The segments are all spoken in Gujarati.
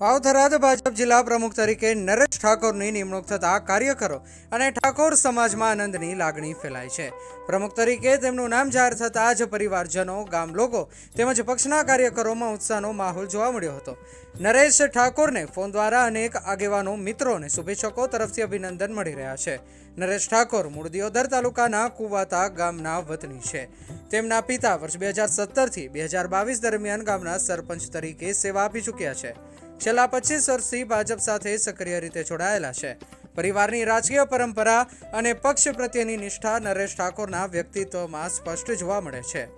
વાવથરાદ ભાજપ જિલ્લા પ્રમુખ તરીકે નરેશ ઠાકોરની નિમણૂક થતા કાર્યકરો અને ઠાકોર સમાજમાં આનંદની લાગણી ફેલાય છે. પ્રમુખ તરીકે તેમનું નામ જાહેર થતાં જ પરિવારજનો, ગામ લોકો તેમજ પક્ષના કાર્યકરોમાં ઉત્સાહનો માહોલ જોવા મળ્યો હતો. નરેશ ઠાકોરને ફોન દ્વારા અનેક આગેવાનો, મિત્રો અને શુભેચ્છકો તરફથી અભિનંદન મળી રહ્યા છે. નરેશ ઠાકોર મૂળ દિયોદર તાલુકાના કુવાતા ગામના વતની છે. તેમના પિતા વર્ષ બે હજાર સત્તરથી બે હજાર બાવીસ દરમિયાન ગામના સરપંચ તરીકે સેવા આપી ચૂક્યા છે. છેલ્લા પચીસ વર્ષથી ભાજપ સાથે સક્રિય રીતે જોડાયેલા છે. પરિવારની રાજકીય પરંપરા અને પક્ષ પ્રત્યેની નિષ્ઠા નરેશ ઠાકોરના વ્યક્તિત્વમાં સ્પષ્ટ જોવા મળે છે.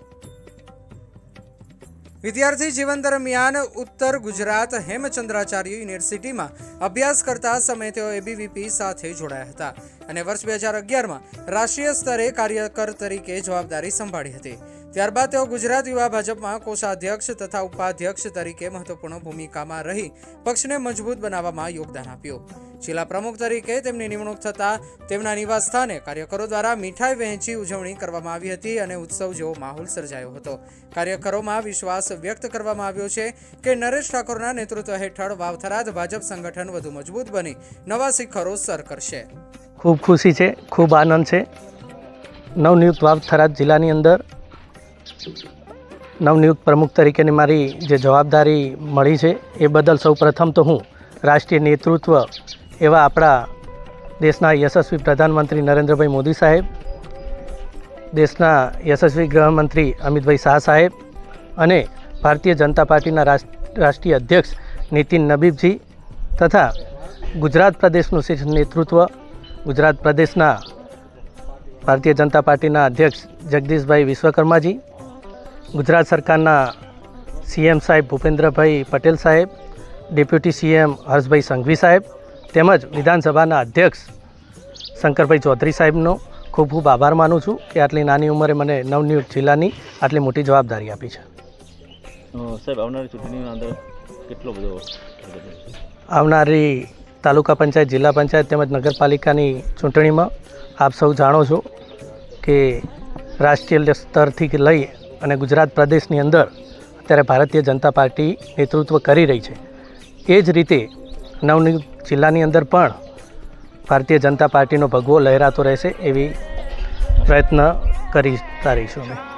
વિદ્યાર્થી જીવન દરમિયાન ઉત્તર ગુજરાત હેમચંદ્રાચાર્ય યુનિવર્સિટીમાં અભ્યાસ કરતા સમયે તેઓ એબીવીપી સાથે જોડાયા હતા અને વર્ષ બે હજાર અગિયારમાં રાષ્ટ્રીય સ્તરે કાર્યકર તરીકે જવાબદારી સંભાળી હતી. ત્યારબાદ તેઓ ગુજરાત યુવા ભાજપમાં કોષાધ્યક્ષ તથા ઉપાધ્યક્ષ તરીકે મહત્વપૂર્ણ ભૂમિકામાં રહી પક્ષને મજબૂત બનાવવામાં યોગદાન આપ્યું. જિલ્લા પ્રમુખ તરીકે તેમની નિમણૂક થતાં તેમના નિવાસ સ્થાને કાર્યકરો દ્વારા મીઠાઈ વહેંચી ઉજવણી કરવામાં આવી હતી અને ઉત્સવ જેવો માહોલ સર્જાયો હતો. કાર્યકરોમાં વિશ્વાસ વ્યક્ત કરવામાં આવ્યો છે કે નરેશ ઠાકોરના નેતૃત્વ હેઠળ વાવથરાદ ભાજપ સંગઠન વધુ મજબૂત બની, નવા શિખરો સર કરશે. ખૂબ ખુશી છે, ખૂબ આનંદ છે. નવનિયુક્ત વાવ થરાદ જિલ્લાની અંદર નવનિયુક્ત પ્રમુખ તરીકેની મારી જે જવાબદારી મળી છે, એ બદલ સૌ પ્રથમ તો હું રાષ્ટ્રીય નેતૃત્વ એવા આપણા દેશના યશસ્વી પ્રધાનમંત્રી નરેન્દ્રભાઈ મોદી સાહેબ, દેશના યશસ્વી ગૃહમંત્રી અમિતભાઈ શાહ સાહેબ અને ભારતીય જનતા પાર્ટીના રાષ્ટ્રીય અધ્યક્ષ નીતિન નબીબજી તથા ગુજરાત પ્રદેશનું શીર્ષ નેતૃત્વ, ગુજરાત પ્રદેશના ભારતીય જનતા પાર્ટીના અધ્યક્ષ જગદીશભાઈ વિશ્વકર્માજી ગુજરાત સરકારના સીએમ સાહેબ ભૂપેન્દ્રભાઈ પટેલ સાહેબ ડેપ્યુટી સીએમ હર્ષભાઈ સંઘવી સાહેબ તેમજ વિધાનસભાના અધ્યક્ષ શંકરભાઈ ચૌધરી સાહેબનો ખૂબ ખૂબ આભાર માનું છું કે આટલી નાની ઉંમરે મને નવનિયુક્ત જિલ્લાની આટલી મોટી જવાબદારી આપી છે સાહેબ આવનારી ચૂંટણીની અંદર કેટલો બધો છે? આવનારી તાલુકા પંચાયત જિલ્લા પંચાયત તેમજ નગરપાલિકાની ચૂંટણીમાં આપ સૌ જાણો છો કે રાષ્ટ્રીય સ્તરથી લઈ અને ગુજરાત પ્રદેશની અંદર અત્યારે ભારતીય જનતા પાર્ટી નેતૃત્વ કરી રહી છે. એ જ રીતે નવનિયુક્ત જિલ્લાની અંદર પણ ભારતીય જનતા પાર્ટીનો ભગવો લહેરાતો રહેશે એવી પ્રયત્ન કરીતા રહીશું અમે.